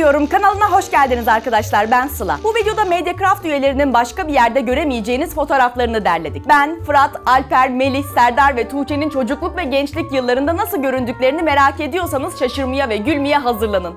diyorum. Kanalına hoş geldiniz arkadaşlar. Ben Sıla. Bu videoda Mediacraft üyelerinin başka bir yerde göremeyeceğiniz fotoğraflarını derledik. Ben, Fırat, Alper, Melih, Serdar ve Tuğçe'nin çocukluk ve gençlik yıllarında nasıl göründüklerini merak ediyorsanız şaşırmaya ve gülmeye hazırlanın.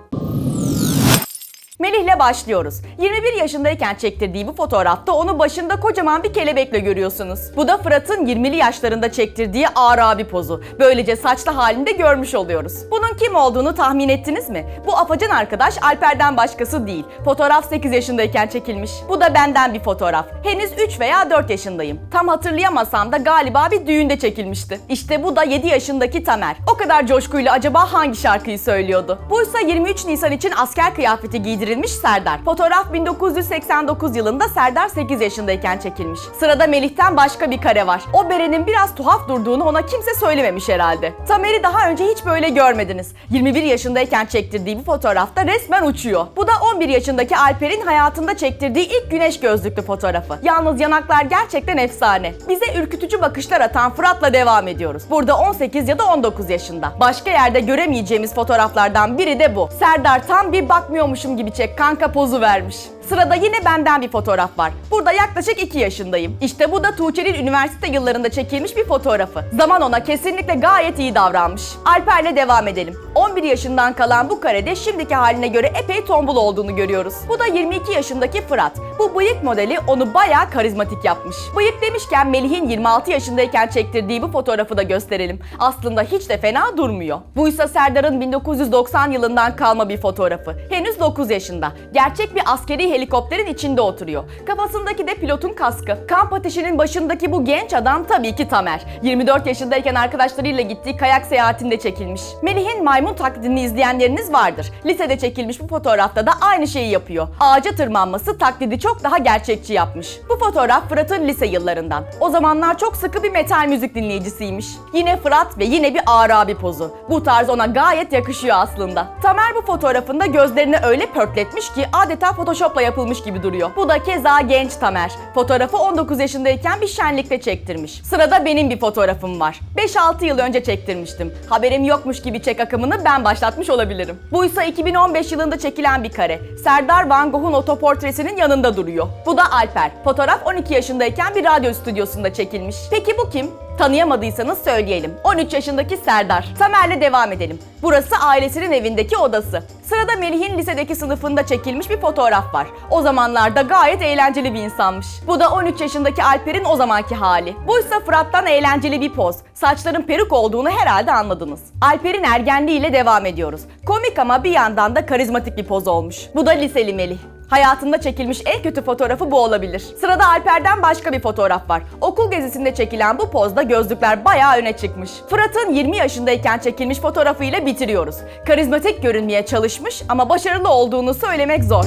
Melih'le başlıyoruz. 21 yaşındayken çektirdiği bu fotoğrafta onu başında kocaman bir kelebekle görüyorsunuz. Bu da Fırat'ın 20'li yaşlarında çektirdiği ağır abi pozu. Böylece saçlı halinde görmüş oluyoruz. Bunun kim olduğunu tahmin ettiniz mi? Bu afacan arkadaş Alper'den başkası değil. Fotoğraf 8 yaşındayken çekilmiş. Bu da benden bir fotoğraf. Henüz 3 veya 4 yaşındayım. Tam hatırlayamasam da galiba bir düğünde çekilmişti. İşte bu da 7 yaşındaki Tamer. O kadar coşkuyla acaba hangi şarkıyı söylüyordu? Buysa 23 Nisan için asker kıyafeti giydirilmiş Serdar. Fotoğraf 1989 yılında Serdar 8 yaşındayken çekilmiş. Sırada Melih'ten başka bir kare var. O berenin biraz tuhaf durduğunu ona kimse söylememiş herhalde. Tamer'i daha önce hiç böyle görmediniz. 21 yaşındayken çektirdiği bu fotoğrafta resmen uçuyor. Bu da 11 yaşındaki Alper'in hayatında çektirdiği ilk güneş gözlüklü fotoğrafı. Yalnız yanaklar gerçekten efsane. Bize ürkütücü bakışlar atan Fırat'la devam ediyoruz. Burada 18 ya da 19 yaşında. Başka yerde göremeyeceğimiz fotoğraflardan biri de bu. Serdar tam bir bakmıyormuşum gibi çek kanka pozu vermiş. Sırada yine benden bir fotoğraf var. Burada yaklaşık 2 yaşındayım. İşte bu da Tuğçe'nin üniversite yıllarında çekilmiş bir fotoğrafı. Zaman ona kesinlikle gayet iyi davranmış. Alper'le devam edelim. 11 yaşından kalan bu karede şimdiki haline göre epey tombul olduğunu görüyoruz. Bu da 22 yaşındaki Fırat. Bu bıyık modeli onu bayağı karizmatik yapmış. Bıyık demişken Melih'in 26 yaşındayken çektirdiği bu fotoğrafı da gösterelim. Aslında hiç de fena durmuyor. Buysa Serdar'ın 1990 yılından kalma bir fotoğrafı. Henüz 9 yaşında. Gerçek bir askeri helikopterin içinde oturuyor. Kafasındaki de pilotun kaskı. Kamp ateşinin başındaki bu genç adam tabii ki Tamer. 24 yaşındayken arkadaşlarıyla gittiği kayak seyahatinde çekilmiş. Melih'in maymun taklidini izleyenleriniz vardır. Lisede çekilmiş bu fotoğrafta da aynı şeyi yapıyor. Ağaca tırmanması taklidi çok daha gerçekçi yapmış. Bu fotoğraf Fırat'ın lise yıllarından. O zamanlar çok sıkı bir metal müzik dinleyicisiymiş. Yine Fırat ve yine bir ağır abi pozu. Bu tarz ona gayet yakışıyor aslında. Tamer bu fotoğrafında gözlerini öyle pörtletmiş ki adeta Photoshop'la yapılmış gibi duruyor. Bu da keza genç Tamer. Fotoğrafı 19 yaşındayken bir şenlikte çektirmiş. Sırada benim bir fotoğrafım var. 5-6 yıl önce çektirmiştim. Haberim yokmuş gibi çek akımını ben başlatmış olabilirim. Buysa 2015 yılında çekilen bir kare. Serdar Van Gogh'un otoportresinin yanında duruyor. Bu da Alper. Fotoğraf 12 yaşındayken bir radyo stüdyosunda çekilmiş. Peki bu kim? Tanıyamadıysanız söyleyelim. 13 yaşındaki Serdar. Tamer'le devam edelim. Burası ailesinin evindeki odası. Sırada Melih'in lisedeki sınıfında çekilmiş bir fotoğraf var. O zamanlarda gayet eğlenceli bir insanmış. Bu da 13 yaşındaki Alper'in o zamanki hali. Buysa Fırat'tan eğlenceli bir poz. Saçların peruk olduğunu herhalde anladınız. Alper'in ergenliğiyle devam ediyoruz. Komik ama bir yandan da karizmatik bir poz olmuş. Bu da liseli Melih. Hayatında çekilmiş en kötü fotoğrafı bu olabilir. Sırada Alper'den başka bir fotoğraf var. Okul gezisinde çekilen bu pozda gözlükler bayağı öne çıkmış. Fırat'ın 20 yaşındayken çekilmiş fotoğrafıyla bitiriyoruz. Karizmatik görünmeye çalışmış ama başarılı olduğunu söylemek zor.